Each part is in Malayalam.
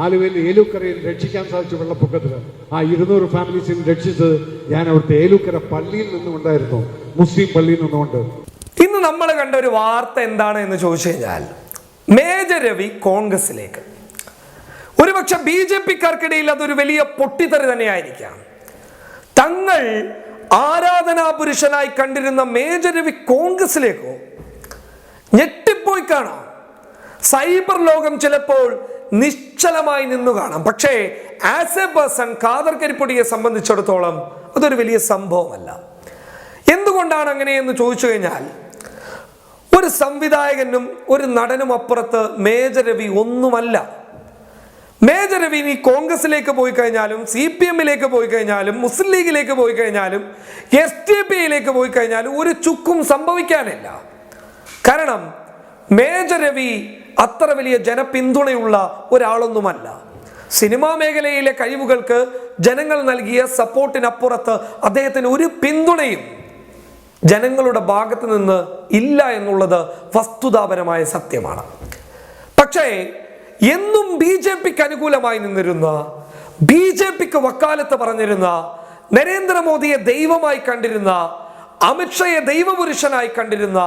ആലുവയിൽ ഏലൂക്കരയിൽ രക്ഷിക്കാൻ സാധിച്ചു വെള്ളപ്പൊക്കത്തിൽ ആ ഇരുന്നൂറ് ഫാമിലീസിനെ രക്ഷിച്ചത് ഞാൻ അവിടുത്തെ ഏലൂക്കര പള്ളിയിൽ നിന്നുകൊണ്ടായിരുന്നു മുസ്ലിം പള്ളിയിൽ നിന്നുകൊണ്ട് ഇന്ന് നമ്മൾ കണ്ട ഒരു വാർത്ത എന്താണ് എന്ന് ചോദിച്ചു കഴിഞ്ഞാൽ മേജർ രവി കോൺഗ്രസിലേക്ക് ഒരുപക്ഷെ ബി ജെ പിക്കാർക്കിടയിൽ അതൊരു വലിയ പൊട്ടിത്തെറി തന്നെയായിരിക്കാം. തങ്ങൾ ആരാധനാ പുരുഷനായി കണ്ടിരുന്ന മേജർ രവി കോൺഗ്രസിലേക്കോ ഞെട്ടിപ്പോയി കാണാം. സൈബർ ലോകം ചിലപ്പോൾ നിശ്ചലമായി നിന്നു കാണാം. പക്ഷേ ആസ് എ പേഴ്സൺ ഖാദർ കരിപ്പൊടിയെ സംബന്ധിച്ചിടത്തോളം അതൊരു വലിയ സംഭവമല്ല. എന്തുകൊണ്ടാണ് അങ്ങനെയെന്ന് ചോദിച്ചു കഴിഞ്ഞാൽ ഒരു സംവിധായകനും ഒരു നടനും അപ്പുറത്ത് മേജർ രവി ഒന്നുമല്ല. മേജർ രവി ഇനി കോൺഗ്രസിലേക്ക് പോയി കഴിഞ്ഞാലും സി പി എമ്മിലേക്ക് പോയി കഴിഞ്ഞാലും മുസ്ലിം ലീഗിലേക്ക് പോയി കഴിഞ്ഞാലും എസ് ടി പി പോയി കഴിഞ്ഞാലും ഒരു ചുക്കും സംഭവിക്കാനില്ല. കാരണം മേജർ രവി അത്ര വലിയ ജനപിന്തുണയുള്ള ഒരാളൊന്നുമല്ല. സിനിമാ മേഖലയിലെ കഴിവുകൾക്ക് ജനങ്ങൾ നൽകിയ സപ്പോർട്ടിനപ്പുറത്ത് അദ്ദേഹത്തിന് ഒരു പിന്തുണയും ജനങ്ങളുടെ ഭാഗത്ത് നിന്ന് ഇല്ല എന്നുള്ളത് വസ്തുതാപരമായ സത്യമാണ്. പക്ഷേ എന്നും ബി ജെ പിക്ക് അനുകൂലമായി നിന്നിരുന്ന ബി ജെ പിക്ക് വക്കാലത്ത് പറഞ്ഞിരുന്ന നരേന്ദ്രമോദിയെ ദൈവമായി കണ്ടിരുന്ന അമിത്ഷയെ ദൈവപുരുഷനായി കണ്ടിരുന്ന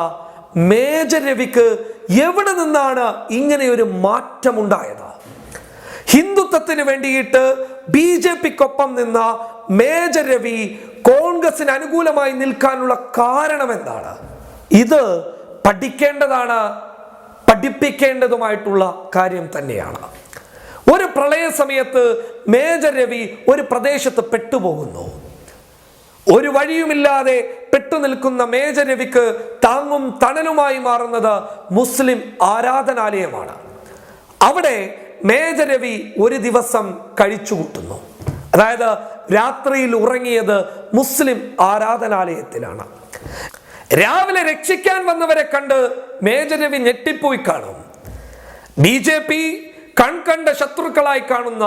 മേജർ രവിക്ക് എവിടെ നിന്നാണ് ഇങ്ങനെ ഒരു മാറ്റമുണ്ടായത്? ഹിന്ദുത്വത്തിന് വേണ്ടിയിട്ട് ബി ജെ പിക്കൊപ്പം നിന്ന മേജർ രവി കോൺഗ്രസിന് അനുകൂലമായി നിൽക്കാനുള്ള കാരണം എന്താണ് ഇത് പഠിക്കേണ്ടതാണ് പഠിപ്പിക്കേണ്ടതുമായിട്ടുള്ള കാര്യം തന്നെയാണ്. ഒരു പ്രളയ സമയത്ത് മേജർ രവി ഒരു പ്രദേശത്ത് പെട്ടുപോകുന്നു. ഒരു വഴിയുമില്ലാതെ പെട്ടുനിൽക്കുന്ന മേജർ രവിക്ക് താങ്ങും തണലുമായി മാറുന്നത് മുസ്ലിം ആരാധനാലയമാണ്. അവിടെ മേജർ രവി ഒരു ദിവസം കഴിച്ചുകൂട്ടുന്നു അതായത് രാത്രിയിൽ ഉറങ്ങിയത് മുസ്ലിം ആരാധനാലയത്തിലാണ്. രാവിലെ രക്ഷിക്കാൻ വന്നവരെ കണ്ട് മേജർ രവി ഞെട്ടിപ്പോയി കാണും. ബി ജെ പി കൺകണ്ട ശത്രുക്കളായി കാണുന്ന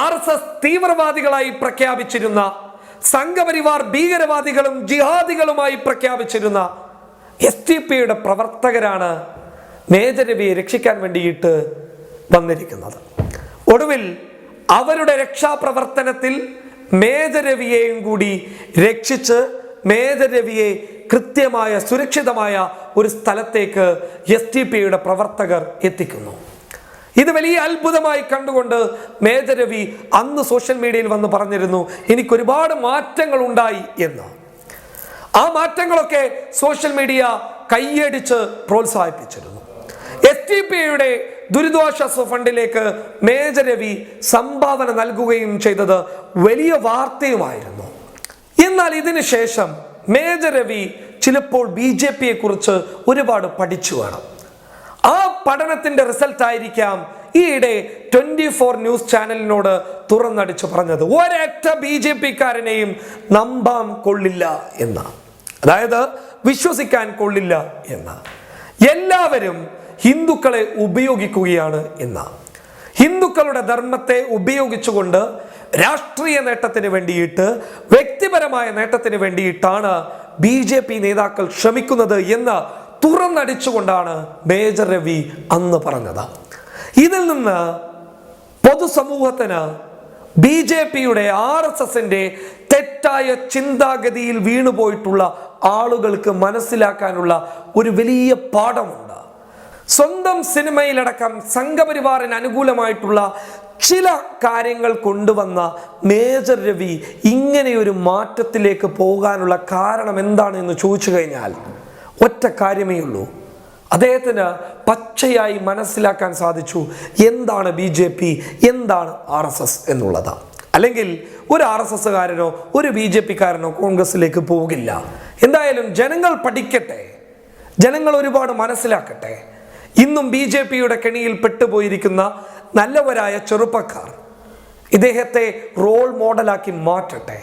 ആർ എസ് എസ് തീവ്രവാദികളായി പ്രഖ്യാപിച്ചിരുന്ന സംഘപരിവാർ ഭീകരവാദികളും ജിഹാദികളുമായി പ്രഖ്യാപിച്ചിരുന്ന എസ് ടി പിയുടെ പ്രവർത്തകരാണ് മേജർ രവിയെ രക്ഷിക്കാൻ വേണ്ടിയിട്ട് വന്നിരിക്കുന്നത്. ഒടുവിൽ അവരുടെ രക്ഷാപ്രവർത്തനത്തിൽ മേജർ രവിയെയും കൂടി രക്ഷിച്ച് മേജർ രവിയെ കൃത്യമായ സുരക്ഷിതമായ ഒരു സ്ഥലത്തേക്ക് എസ് ടി പിയുടെ പ്രവർത്തകർ എത്തിക്കുന്നു. ഇത് വലിയ അത്ഭുതമായി കണ്ടുകൊണ്ട് മേധരവി രവി അന്ന് സോഷ്യൽ മീഡിയയിൽ വന്ന് പറഞ്ഞിരുന്നു എനിക്കൊരുപാട് മാറ്റങ്ങൾ ഉണ്ടായി എന്ന്. ആ മാറ്റങ്ങളൊക്കെ സോഷ്യൽ മീഡിയ കൈയടിച്ച് പ്രോത്സാഹിപ്പിച്ചിരുന്നു. എസ് ടി പി യുടെ ദുരിതാശ്വാസ ഫണ്ടിലേക്ക് മേജർ രവി സംഭാവന നൽകുകയും ചെയ്തത് വലിയ വാർത്തയുമായിരുന്നു. എന്നാൽ ഇതിനു ശേഷം മേജർ രവി ചിലപ്പോൾ ബി ജെ ഒരുപാട് പഠിച്ചു വേണം. പഠനത്തിന്റെ റിസൾട്ട് ആയിരിക്കാം. ഈയിടെ ട്വന്റി ഫോർ ന്യൂസ് ചാനലിനോട് തുറന്നടിച്ചു പറഞ്ഞത് ഒരൊറ്റ ബി ജെ പിക്കാരനെയും നമ്പാൻ കൊള്ളില്ല എന്ന്. അതായത് വിശ്വസിക്കാൻ കൊള്ളില്ല എന്ന്. എല്ലാവരും ഹിന്ദുക്കളെ ഉപയോഗിക്കുകയാണ് എന്ന്. ഹിന്ദുക്കളുടെ ധർമ്മത്തെ ഉപയോഗിച്ചുകൊണ്ട് രാഷ്ട്രീയ നേട്ടത്തിന് വേണ്ടിയിട്ട് വ്യക്തിപരമായ നേട്ടത്തിന് വേണ്ടിയിട്ടാണ് ബി ജെ പി നേതാക്കൾ ശ്രമിക്കുന്നത് എന്ന് തുറന്നടിച്ചുകൊണ്ടാണ് മേജർ രവി അന്ന് പറഞ്ഞത്. ഇതിൽ നിന്ന് പൊതുസമൂഹത്തിന് ബി ജെ പിയുടെ ആർ എസ് എസിന്റെ തെറ്റായ ചിന്താഗതിയിൽ വീണുപോയിട്ടുള്ള ആളുകൾക്ക് മനസ്സിലാക്കാനുള്ള ഒരു വലിയ പാഠമുണ്ട്. സ്വന്തം സിനിമയിലടക്കം സംഘപരിവാറിന് അനുകൂലമായിട്ടുള്ള ചില കാര്യങ്ങൾ കൊണ്ടുവന്ന മേജർ രവി ഇങ്ങനെയൊരു മാറ്റത്തിലേക്ക് പോകാനുള്ള കാരണം എന്താണ് എന്ന് ചോദിച്ചു കഴിഞ്ഞാൽ ഒറ്റ കാര്യമേ ഉള്ളൂ. അദ്ദേഹത്തിന് പച്ചയായി മനസ്സിലാക്കാൻ സാധിച്ചു. എന്താണ് ബി ജെ പി? എന്താണ് ആർ എസ് എസ് എന്നുള്ളത് അല്ലെങ്കിൽ ഒരു ആർ എസ് എസ്സുകാരനോ ഒരു ബി ജെ പിക്കാരനോ കോൺഗ്രസിലേക്ക് പോകില്ല. എന്തായാലും ജനങ്ങൾ പഠിക്കട്ടെ. ജനങ്ങൾ ഒരുപാട് മനസ്സിലാക്കട്ടെ. ഇന്നും ബി ജെ പിയുടെ കെണിയിൽ പെട്ടുപോയിരിക്കുന്ന നല്ലവരായ ചെറുപ്പക്കാർ ഇദ്ദേഹത്തെ റോൾ മോഡലാക്കി മാറ്റട്ടെ.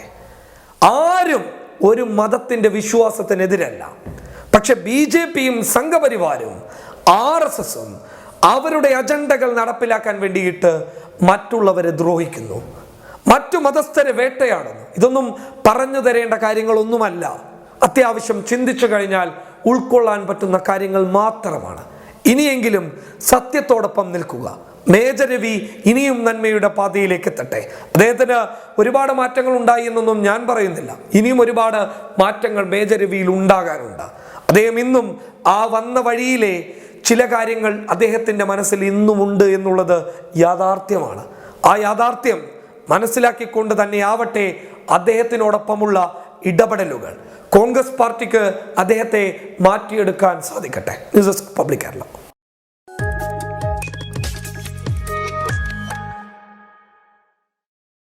ആരും ഒരു മതത്തിന്റെ വിശ്വാസത്തിനെതിരല്ല. പക്ഷെ ബി ജെ പിയും സംഘപരിവാരും ആർ എസ് എസും അവരുടെ അജണ്ടകൾ നടപ്പിലാക്കാൻ വേണ്ടിയിട്ട് മറ്റുള്ളവരെ ദ്രോഹിക്കുന്നു. മറ്റു മതസ്ഥരെ വേട്ടയാടുന്നു. ഇതൊന്നും പറഞ്ഞു തരേണ്ട കാര്യങ്ങളൊന്നുമല്ല. അത്യാവശ്യം ചിന്തിച്ചു കഴിഞ്ഞാൽ ഉൾക്കൊള്ളാൻ പറ്റുന്ന കാര്യങ്ങൾ മാത്രമാണ്. ഇനിയെങ്കിലും സത്യത്തോടൊപ്പം നിൽക്കുക. മേജർ രവി ഇനിയും നന്മയുടെ പാതയിലേക്ക് എത്തട്ടെ. അദ്ദേഹത്തിന് ഒരുപാട് മാറ്റങ്ങൾ ഉണ്ടായി എന്നൊന്നും ഞാൻ പറയുന്നില്ല. ഇനിയും ഒരുപാട് മാറ്റങ്ങൾ മേജർ രവിയിൽ ഉണ്ടാകാനുണ്ട്. അദ്ദേഹം ഇന്നും ആ വന്ന വഴിയിലെ ചില കാര്യങ്ങൾ അദ്ദേഹത്തിന്റെ മനസ്സിൽ ഇന്നും ഉണ്ട് എന്നുള്ളത് യാഥാർത്ഥ്യമാണ്. ആ യാഥാർത്ഥ്യം മനസ്സിലാക്കിക്കൊണ്ട് തന്നെയാവട്ടെ അദ്ദേഹത്തിനോടൊപ്പമുള്ള ഇടപെടലുകൾ. കോൺഗ്രസ് പാർട്ടിക്ക് അദ്ദേഹത്തെ മാറ്റിയെടുക്കാൻ സാധിക്കട്ടെ. News desk public Kerala